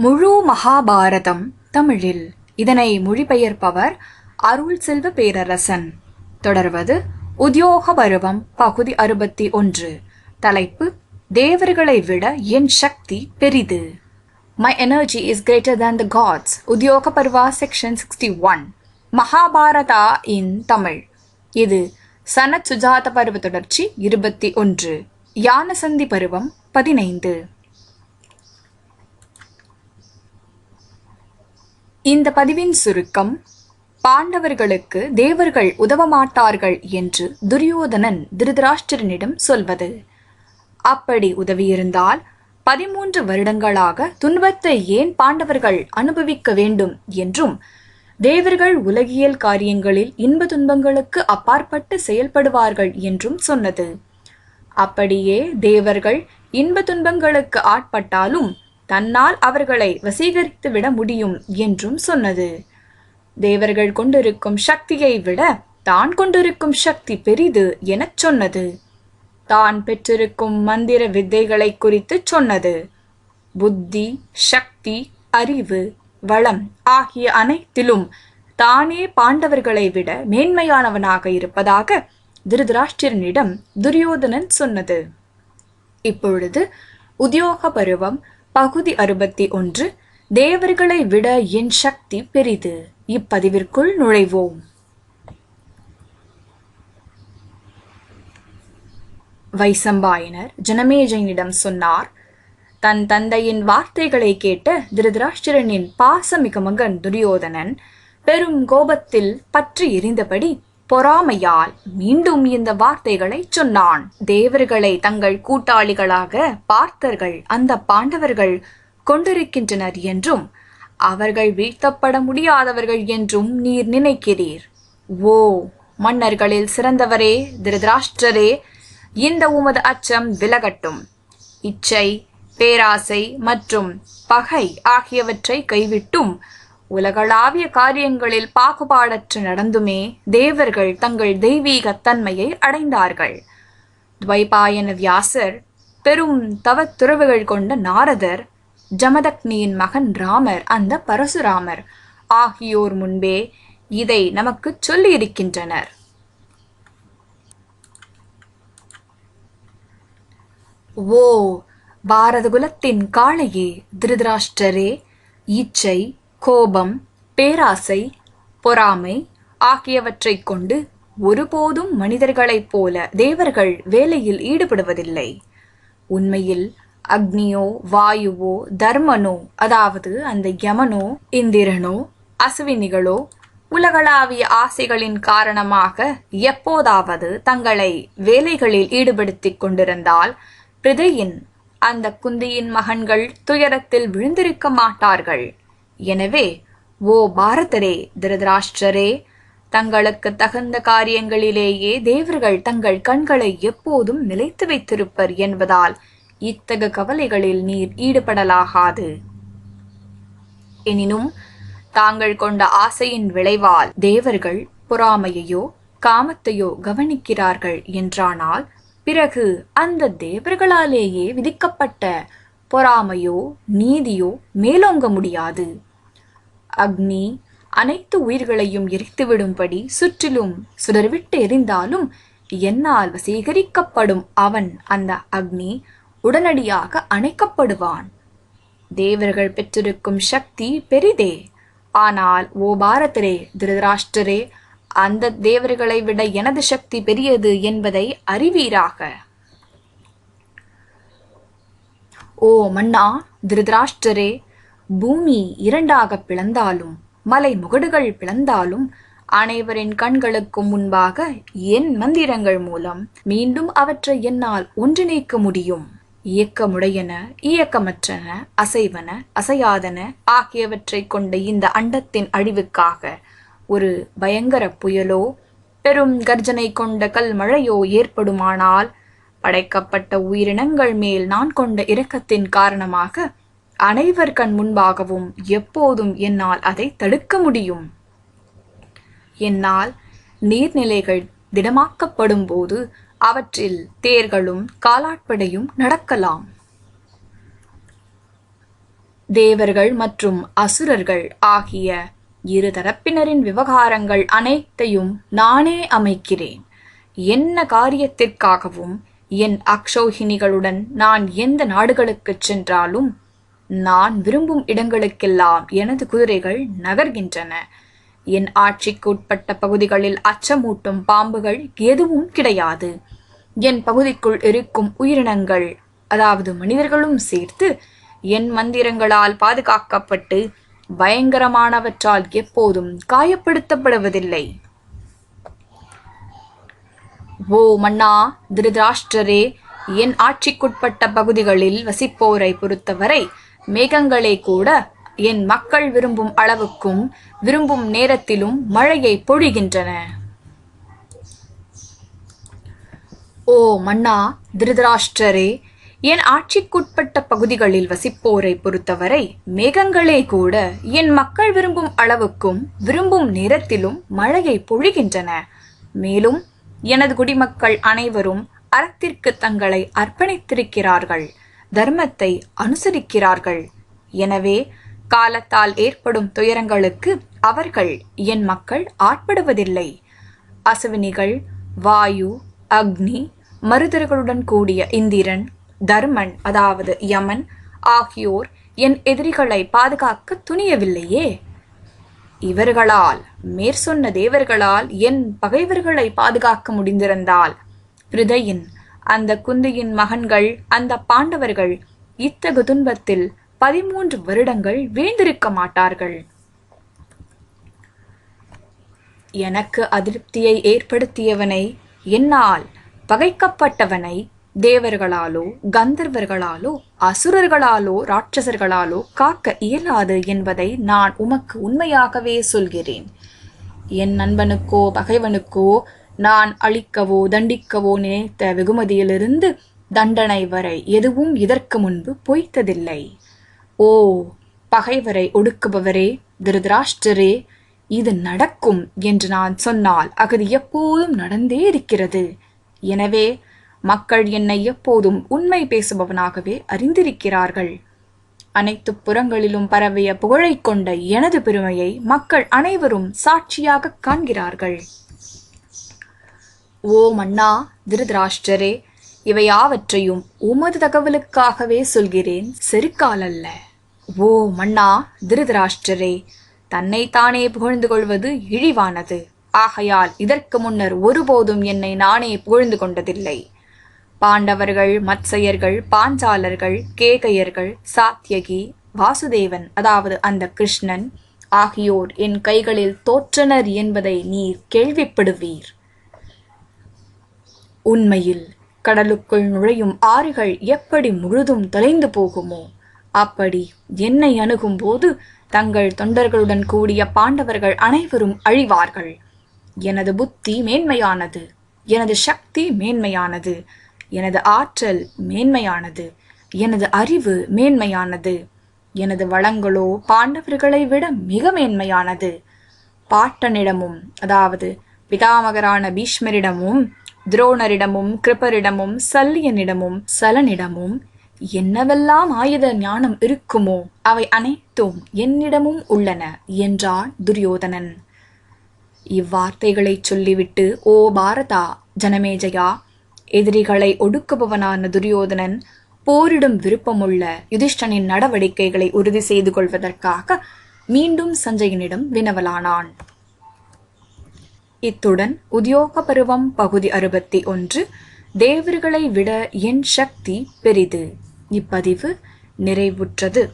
முழு மகாபாரதம் தமிழில். இதனை மொழிபெயர்ப்பவர் அருள் செல்வ பேரரசன். தொடர்வது உத்தியோக பருவம் பகுதி அறுபத்தி ஒன்று. தலைப்பு தேவர்களை விட என் சக்தி பெரிது. My energy is greater than the gods Udyoga Parva section sixty one Mahabharata in Tamil. இது சனத் சுஜாத பருவ தொடர்ச்சி இருபத்தி ஒன்று. யானசந்தி பருவம் பதினைந்து. இந்த பதிவின் சுருக்கம் பாண்டவர்களுக்கு தேவர்கள் உதவ மாட்டார்கள் என்று துரியோதனன் திருதராஷ்டிரனிடம் சொல்வது. அப்படி உதவியிருந்தால் பதிமூன்று வருடங்களாக துன்பத்தை ஏன் பாண்டவர்கள் அனுபவிக்க வேண்டும் என்றும் தேவர்கள் உலகியல் காரியங்களில் இன்ப துன்பங்களுக்கு அப்பாற்பட்டு செயல்படுவார்கள் என்றும் சொன்னது. அப்படியே தேவர்கள் இன்ப துன்பங்களுக்கு ஆட்பட்டாலும் தன்னால் அவர்களை வசீகரித்து விட முடியும் என்றும் சொன்னது. தேவர்கள் கொண்டிருக்கும் சக்தியை விட தான் கொண்டிருக்கும் சக்தி பெரிது எனச் சொன்னது. தான் பெற்றிருக்கும் மந்திர வித்தைகளை குறித்து சொன்னது. புத்தி சக்தி அறிவு வளம் ஆகிய அனைத்திலும் தானே பாண்டவர்களை விட மேன்மையானவனாக இருப்பதாக திருதராஷ்டிரனிடம் துரியோதனன் சொன்னது. இப்பொழுது உத்தியோக பருவம் பகுதி அறுபத்தி ஒன்று தேவர்களை விட என் சக்தி பெரிது. இப்பதிவிற்குள் நுழைவோம். வைசம்பாயனர் ஜனமேஜயனிடம் சொன்னார் தன் தந்தையின் வார்த்தைகளை கேட்ட திருதராஷ்டிரனின் பாசமிக மகன் துரியோதனன் பெரும் கோபத்தில் பற்றி எரிந்தபடி பொறாமையால் மீண்டும் இந்த வார்த்தைகளை சொன்னான். தேவர்களை தங்கள் கூட்டாளிகளாக பார்த்தர்கள். அந்த பாண்டவர்கள் கொண்டிருக்கின்றனர் என்றும் அவர்கள் வீழ்த்தப்பட முடியாதவர்கள் என்றும் நீர் நினைக்கிறீர். ஓ மன்னர்களில் சிறந்தவரே திருதராஷ்டரே இந்த உமது அச்சம் விலகட்டும். இச்சை பேராசை மற்றும் பகை ஆகியவற்றை கைவிட்டும் உலகளாவிய காரியங்களில் பாகுபாடற்று நடந்துமே தேவர்கள் தங்கள் தெய்வீக தன்மையை அடைந்தார்கள். துவைபாயன வியாசர் பெரும் தவத்துறவுகள் கொண்ட நாரதர் ஜமதக்னியின் மகன் ராமர் அந்த பரசுராமர் ஆகியோர் முன்பே இதை நமக்கு சொல்லியிருக்கின்றனர். ஓ பாரதகுலத்தின் காளையே திருதராஷ்டரே இச்சை கோபம் பேராசை பொறாமை ஆகியவற்றைக் கொண்டு ஒருபோதும் மனிதர்களைப் போல தேவர்கள் வேலையில் ஈடுபடுவதில்லை. உண்மையில் அக்னியோ வாயுவோ தர்மனோ அதாவது அந்த யமனோ இந்திரனோ அசுவினிகளோ உலகளாவிய ஆசைகளின் காரணமாக எப்போதாவது தங்களை வேலைகளில் ஈடுபடுத்திக் கொண்டிருந்தால் பிரிதையின் அந்த குந்தியின் மகன்கள் துயரத்தில் விழுந்திருக்க மாட்டார்கள். எனவே ஓ பாரதரே திருதராஷ்டிரரே தங்களுக்கு தகுந்த காரியங்களிலேயே தேவர்கள் தங்கள் கண்களை எப்போதும் நிலைத்து வைத்திருப்பர் என்பதால் இத்தகு கவலைகளில் நீர் ஈடுபடலாகாது. எனினும் தாங்கள் கொண்ட ஆசையின் விளைவால் தேவர்கள் பொறாமையையோ காமத்தையோ கவனிக்கிறார்கள் என்றானால் பிறகு அந்த தேவர்களாலேயே விதிக்கப்பட்ட பொறாமையோ நீதியோ மேலோங்க முடியாது. அக்னி அனைத்து உயிர்களையும் எரித்துவிடும்படி சுற்றிலும் சுடர்விட்டு எரிந்தாலும் என்னால் வசீகரிக்கப்படும் அவன் அந்த அக்னி உடனடியாக அணைக்கப்படுவான். தேவர்கள் பெற்றிருக்கும் சக்தி பெரிதே. ஆனால் ஓ பாரதரே திருதராஷ்டரே அந்த தேவர்களை விட எனது சக்தி பெரியது என்பதை அறிவீராக. ஓ மன்னா திருதராஷ்டரே பூமி இரண்டாக பிளந்தாலும் மலை முகடுகள் பிளந்தாலும் அனைவரின் கண்களுக்கும் முன்பாக என் மந்திரங்கள் மூலம் மீண்டும் அவற்றை என்னால் ஒன்றிணைக்க முடியும். இயக்கமுடையன இயக்கமற்றன அசைவன அசையாதன ஆகியவற்றைக் கொண்ட இந்த அண்டத்தின் அழிவுக்காக ஒரு பயங்கர புயலோ பெரும் கர்ஜனை கொண்ட கல் மழையோ ஏற்படுமானால் படைக்கப்பட்ட உயிரினங்கள் மேல் நான் கொண்ட இரக்கத்தின் காரணமாக அனைவர் கண் முன்பாகவும் எப்போதும் என்னால் அதை தடுக்க முடியும். என்னால் நீர்நிலைகள் திடமாக்கப்படும் போது அவற்றில் தேர்களும் காலாட்படையும் நடக்கலாம். தேவர்கள் மற்றும் அசுரர்கள் ஆகிய இரு தரப்பினரின் விவகாரங்கள் அனைத்தையும் நானே அமைக்கிறேன். என்ன காரியத்திற்காகவும் என் அக்ஷோகிணிகளுடன் நான் எந்த நாடுகளுக்குச் சென்றாலும் நான் விரும்பும் இடங்களுக்கெல்லாம் எனது குதிரைகள் நகர்கின்றன. என் ஆட்சிக்கு உட்பட்ட பகுதிகளில் அச்சமூட்டும் பாம்புகள் எதுவும் கிடையாது. என் பகுதிக்குள் இருக்கும் உயிரினங்கள் அதாவது மனிதர்களும் சேர்த்து என் மந்திரங்களால் பாதுகாக்கப்பட்டு பயங்கரமானவற்றால் எப்போதும் காயப்படுத்தப்படுவதில்லை. ஓ மன்னா திருதராஷ்டிரரே என் ஆட்சிக்குட்பட்ட பகுதிகளில் வசிப்போரை பொறுத்தவரை மேகங்களே கூட என் மக்கள் விரும்பும் அளவுக்கும் விரும்பும் நேரத்திலும் மழையை பொழிகின்றன. ஓ மன்னா திருதராஷ்டரே என் ஆட்சிக்குட்பட்ட பகுதிகளில் வசிப்போரை பொறுத்தவரை மேகங்களே கூட என் மக்கள் விரும்பும் அளவுக்கும் விரும்பும் நேரத்திலும் மழையை பொழிகின்றன. மேலும் எனது குடிமக்கள் அனைவரும் அறத்திற்கு தங்களை அர்ப்பணித்திருக்கிறார்கள். தர்மத்தை அனுசரிக்கிறார்கள். எனவே காலத்தால் ஏற்படும் துயரங்களுக்கு அவர்கள் என் மக்கள் ஆட்படுவதில்லை. அசுவினிகள் வாயு அக்னி மருதர்களுடன் கூடிய இந்திரன் தர்மன் அதாவது யமன் ஆகியோர் என் எதிரிகளை பாதுகாக்க துணியவில்லையே? இவர்களால் மேற்சொன்ன தேவர்களால் என் பகைவர்களை பாதுகாக்க முடிந்திருந்தால் பிரிதையின் அந்த குந்தியின் மகன்கள் அந்த பாண்டவர்கள் இத்தகு துன்பத்தில் பதிமூன்று வருடங்கள் வீழ்ந்திருக்க மாட்டார்கள். எனக்கு அதிருப்தியை ஏற்படுத்தியவனை என்னால் பகைக்கப்பட்டவனை தேவர்களாலோ கந்தர்வர்களாலோ அசுரர்களாலோ ராட்சசர்களாலோ காக்க இயலாது என்பதை நான் உமக்கு உண்மையாகவே சொல்கிறேன். என் நண்பனுக்கோ பகைவனுக்கோ நான் அழிக்கவோ தண்டிக்கவோ நினைத்த வெகுமதியிலிருந்து தண்டனை வரை எதுவும் இதற்கு முன்பு பொய்த்ததில்லை. ஓ பகைவரை ஒடுக்குபவரே திருதராஷ்டரே இது நடக்கும் என்று நான் சொன்னால் அகதி எப்போதும் நடந்தே இருக்கிறது. எனவே மக்கள் என்னை எப்போதும் உண்மை பேசுபவனாகவே அறிந்திருக்கிறார்கள். அனைத்து புறங்களிலும் பரவிய புகழைக் கொண்ட எனது பெருமையை மக்கள் அனைவரும் சாட்சியாக காண்கிறார்கள். ஓ மன்னா திருதராஷ்டரே இவை யாவற்றையும் உமது தகவலுக்காகவே சொல்கிறேன். செருக்காலல்ல. ஓ மன்னா திருதராஷ்டரே தன்னைத்தானே புகழ்ந்து கொள்வது இழிவானது. ஆகையால் இதற்கு முன்னர் ஒருபோதும் என்னை நானே புகழ்ந்து கொண்டதில்லை. பாண்டவர்கள் மத்சயர்கள் பாஞ்சாலர்கள் கேகையர்கள் சாத்தியகி வாசுதேவன் அதாவது அந்த கிருஷ்ணன் ஆகியோர் என் கைகளில் தோற்றனர் என்பதை நீர் கேள்விப்படுவீர். உண்மையில் கடலுக்குள் நுழையும் ஆறுகள் எப்படி முழுதும் தொலைந்து போகுமோ அப்படி என்னை அணுகும் போது தங்கள் தொண்டர்களுடன் கூடிய பாண்டவர்கள் அனைவரும் அழிவார்கள். எனது புத்தி மேன்மையானது எனது சக்தி மேன்மையானது எனது ஆற்றல் மேன்மையானது எனது அறிவு மேன்மையானது எனது வளங்களோ பாண்டவர்களை விட மிக மேன்மையானது. பாட்டனிடமும் அதாவது பிதாமகரான பீஷ்மரிடமும் துரோணரிடமும் கிருபரிடமும் சல்லியனிடமும் சலனிடமும் என்னவெல்லாம் ஆயுத ஞானம் இருக்குமோ அவை அனைத்தும் என்னிடமும் உள்ளன என்றான் துரியோதனன். இவ்வார்த்தைகளைச் சொல்லிவிட்டு ஓ பாரதா ஜனமேஜயா எதிரிகளை ஒடுக்குபவனான துரியோதனன் போரிடும் விருப்பமுள்ள யுதிஷ்டனின் நடவடிக்கைகளை உறுதி செய்து கொள்வதற்காக மீண்டும் சஞ்சயனிடம் வினவலானான். இத்துடன் உத்தியோக பருவம் பகுதி அறுபத்தி ஒன்று தேவர்களை விட என் சக்தி பெரிது. இப்பதிவு நிறைவுற்றது.